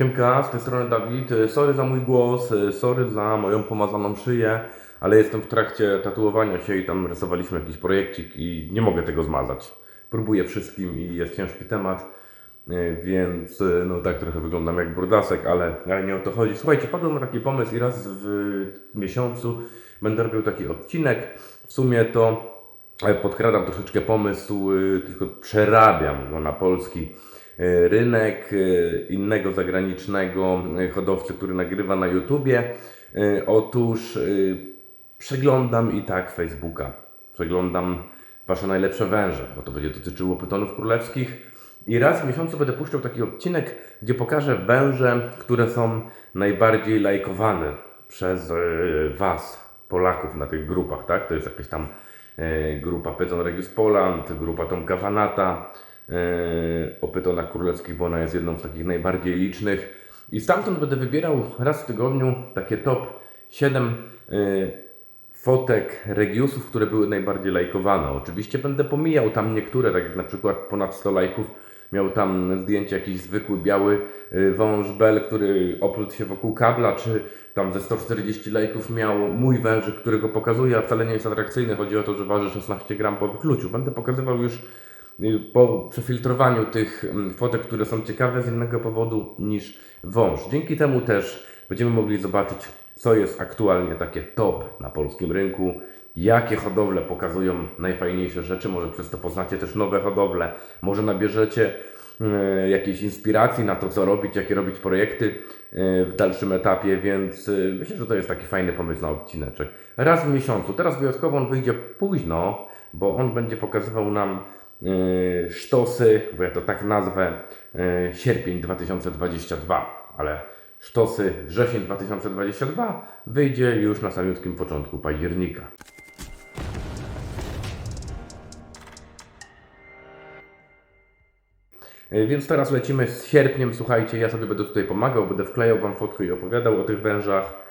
Siemka, z tej strony Dawid. E, Sorry za mój głos, e, sorry za moją pomazaną szyję, ale jestem w trakcie tatuowania się i tam rysowaliśmy jakiś projekcik i nie mogę tego zmazać. Próbuję wszystkim i jest ciężki temat, e, więc no tak trochę wyglądam jak brudasek, ale, ale nie o to chodzi. Słuchajcie, padł taki pomysł i raz w miesiącu będę robił taki odcinek. W sumie to e, podkradam troszeczkę pomysł, tylko przerabiam go na polski rynek e, innego zagranicznego e, hodowcy, który nagrywa na YouTubie. E, Otóż e, przeglądam i tak Facebooka. Przeglądam Wasze najlepsze węże, bo to będzie dotyczyło pytonów królewskich. I raz w miesiącu będę puszczał taki odcinek, gdzie pokażę węże, które są najbardziej lajkowane przez e, Was, Polaków, na tych grupach, tak? To jest jakaś tam e, grupa Pyton Regis Poland, grupa Tomka Vanata, e, o pytonach królewskich, bo ona jest jedną z takich najbardziej licznych. I stamtąd będę wybierał raz w tygodniu takie top 7 e, fotek Regiusów, które były najbardziej lajkowane. Oczywiście będę pomijał tam niektóre, tak jak na przykład ponad 100 lajków miał tam zdjęcie jakiś zwykły biały y, wąż bel, który oplótł się wokół kabla, czy tam ze 140 lajków miał mój wężyk, którego pokazuję, a wcale nie jest atrakcyjny. Chodzi o to, że waży 16 gram po wykluciu. Będę pokazywał już po przefiltrowaniu tych mm, fotek, które są ciekawe z innego powodu niż wąż. Dzięki temu też będziemy mogli zobaczyć, co jest aktualnie takie top na polskim rynku, jakie hodowle pokazują najfajniejsze rzeczy. Może przez to poznacie też nowe hodowle, może nabierzecie e, jakiejś inspiracji na to, co robić, jakie robić projekty e, w dalszym etapie, więc myślę, że to jest taki fajny pomysł na odcineczek. Raz w miesiącu. Teraz wyjątkowo on wyjdzie późno, bo on będzie pokazywał nam sztosy, bo ja to tak nazwę, e, sierpień 2022, ale sztosy wrzesień 2022 wyjdzie już na samiutkim początku października. E, Więc teraz lecimy z sierpniem. Słuchajcie, ja sobie będę tutaj pomagał, będę wklejał Wam fotkę i opowiadał o tych wężach.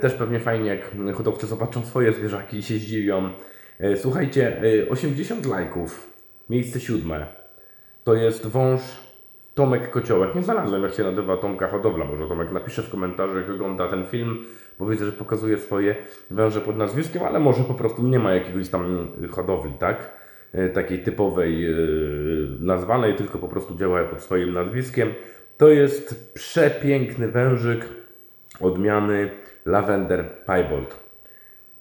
Też pewnie fajnie, jak hodowcy zobaczą swoje zwierzaki i się zdziwią. Słuchajcie, e, 80 lajków, miejsce siódme. To jest wąż Tomek Kociołek. Nie znalazłem, jak się nazywa Tomka Hodowla. Może Tomek napisze w komentarzu, jak wygląda ten film, bo widzę, że pokazuje swoje węże pod nazwiskiem, ale może po prostu nie ma jakiegoś tam hodowli, tak? E, Takiej typowej e, nazwanej, tylko po prostu działa pod swoim nazwiskiem. To jest przepiękny wężyk odmiany Lavender Piebald.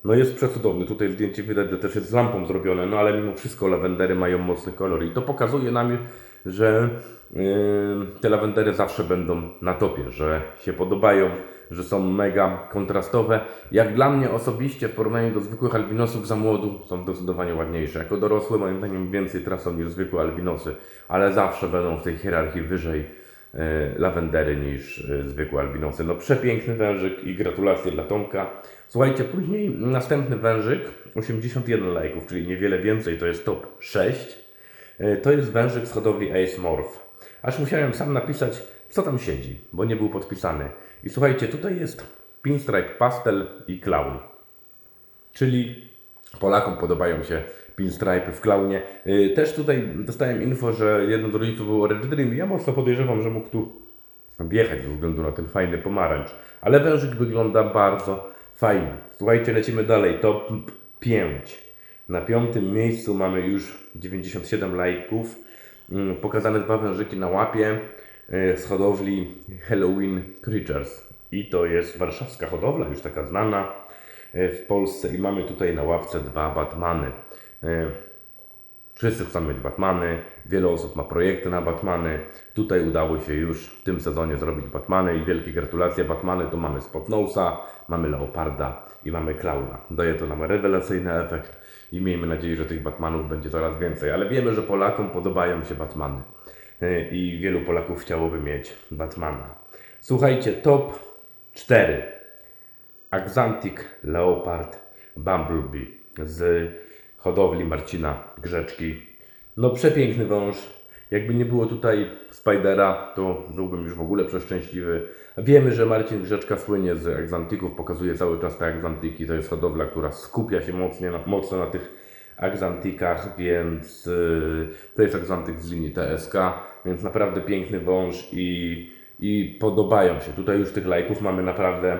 No jest przecudowny. Tutaj zdjęcie widać, że też jest z lampą zrobione, no ale mimo wszystko lawendery mają mocny kolor i to pokazuje nam, że yy, te lawendery zawsze będą na topie, że się podobają, że są mega kontrastowe. Jak dla mnie osobiście w porównaniu do zwykłych albinosów za młodu są zdecydowanie ładniejsze. Jako dorosłe moim zdaniem więcej tracą niż zwykłe albinosy, ale zawsze będą w tej hierarchii wyżej yy, lawendery niż yy, zwykłe albinosy. No przepiękny wężyk i gratulacje dla Tomka. Słuchajcie, później następny wężyk, 81 lajków, czyli niewiele więcej, to jest top 6. E, To jest wężyk z hodowli Ace Morph. Aż musiałem sam napisać, co tam siedzi, bo nie był podpisany. I słuchajcie, tutaj jest Pinstripe Pastel i Clown. Czyli Polakom podobają się pinstripe w klaunie. E, Też tutaj dostałem info, że jeden z rodziców był Orange Dream ja mocno podejrzewam, że mógł tu wjechać ze względu na ten fajny pomarańcz. Ale wężyk wygląda bardzo fajnie. Słuchajcie, lecimy dalej. Top 5. Na piątym miejscu mamy już 97 lajków. Mm, Pokazane dwa wężyki na łapie e, z hodowli Halloween Creatures. I to jest warszawska hodowla, już taka znana e, w Polsce. I mamy tutaj na łapce dwa Batmany. E, Wszyscy chcą mieć Batmany, wiele osób ma projekty na Batmany. Tutaj udało się już w tym sezonie zrobić Batmany i wielkie gratulacje. Batmany to mamy Spotnousa, mamy Leoparda i mamy Klauna. Daje to nam rewelacyjny efekt i miejmy nadzieję, że tych Batmanów będzie coraz więcej. Ale wiemy, że Polakom podobają się Batmany Yy, i wielu Polaków chciałoby mieć Batmana. Słuchajcie, top 4. Axanthic Leopard Bumblebee z hodowli Marcina Grzeczki. No przepiękny wąż. Jakby nie było tutaj Spidera, to byłbym już w ogóle przeszczęśliwy. Wiemy, że Marcin Grzeczka słynie z egzantyków, pokazuje cały czas te egzantyki. To jest hodowla, która skupia się mocno na, mocno na tych egzantykach, więc yy, to jest egzantyk z linii TSK, więc naprawdę piękny wąż i, i podobają się. Tutaj już tych lajków mamy naprawdę,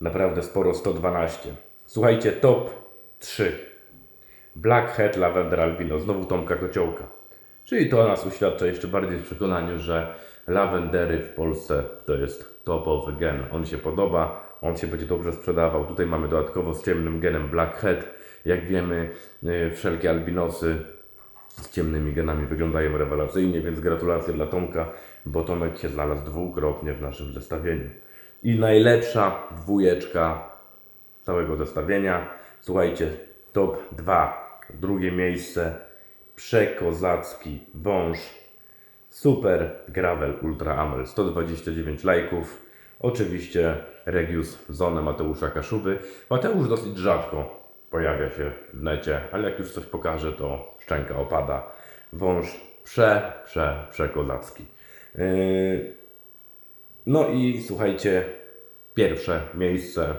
naprawdę sporo, 112. Słuchajcie, top 3. Black Hat Lavender Albino, znowu Tomka Kociołka. Czyli to nas uświadcza jeszcze bardziej w przekonaniu, że lawendery w Polsce to jest topowy gen. On się podoba, on się będzie dobrze sprzedawał. Tutaj mamy dodatkowo z ciemnym genem Black Hat. Jak wiemy, yy, wszelkie albinosy z ciemnymi genami wyglądają rewelacyjnie, więc gratulacje dla Tomka, bo Tomek się znalazł dwukrotnie w naszym zestawieniu. I najlepsza dwójeczka całego zestawienia. Słuchajcie, top 2, drugie miejsce, przekozacki wąż, super gravel ultra amel, 129 lajków. Oczywiście Regius Zone Mateusza Kaszuby. Mateusz dosyć rzadko pojawia się w necie, ale jak już coś pokaże, to szczęka opada. Wąż prze, prze, przekozacki. Yy, no i słuchajcie, pierwsze miejsce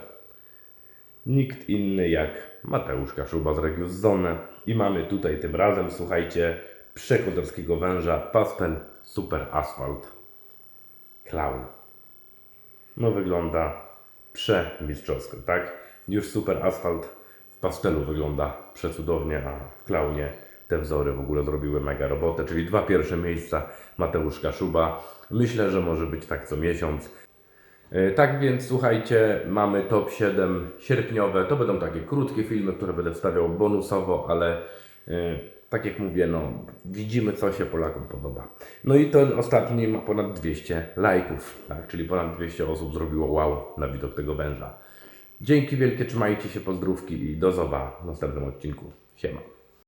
nikt inny jak Mateusz Kaszuba z Regius Zone. I mamy tutaj tym razem, słuchajcie, przekozackiego węża pastel Super Asfalt Clown. No wygląda przemistrzowsko, tak? Już Super Asfalt w pastelu wygląda przecudownie, a w klaunie te wzory w ogóle zrobiły mega robotę, czyli dwa pierwsze miejsca Mateusz Kaszuba. Myślę, że może być tak co miesiąc. E, Tak więc słuchajcie, mamy top 7 sierpniowe. To będą takie krótkie filmy, które będę wstawiał bonusowo, ale e, tak jak mówię, no widzimy co się Polakom podoba. No i ten ostatni ma ponad 200 lajków, tak? czyli ponad 200 osób zrobiło wow na widok tego węża. Dzięki wielkie, trzymajcie się, pozdrówki i do zoba w następnym odcinku. Siema.